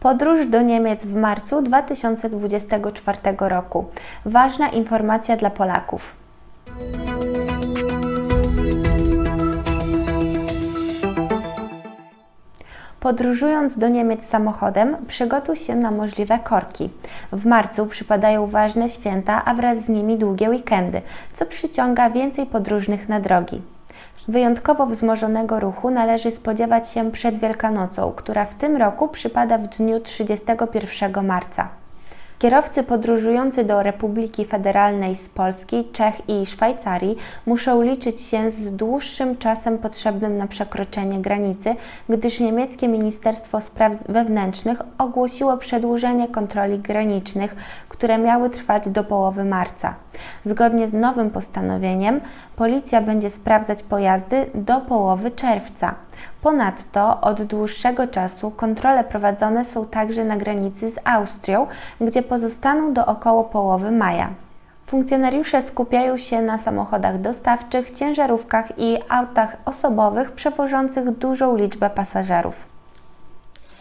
Podróż do Niemiec w marcu 2024 roku. Ważna informacja dla Polaków. Podróżując do Niemiec samochodem, przygotuj się na możliwe korki. W marcu przypadają ważne święta, a wraz z nimi długie weekendy, co przyciąga więcej podróżnych na drogi. Wyjątkowo wzmożonego ruchu należy spodziewać się przed Wielkanocą, która w tym roku przypada w dniu 31 marca. Kierowcy podróżujący do Republiki Federalnej z Polski, Czech i Szwajcarii muszą liczyć się z dłuższym czasem potrzebnym na przekroczenie granicy, gdyż niemieckie Ministerstwo Spraw Wewnętrznych ogłosiło przedłużenie kontroli granicznych, które miały trwać do połowy marca. Zgodnie z nowym postanowieniem, policja będzie sprawdzać pojazdy do połowy czerwca. Ponadto od dłuższego czasu kontrole prowadzone są także na granicy z Austrią, gdzie pozostaną do około połowy maja. Funkcjonariusze skupiają się na samochodach dostawczych, ciężarówkach i autach osobowych przewożących dużą liczbę pasażerów.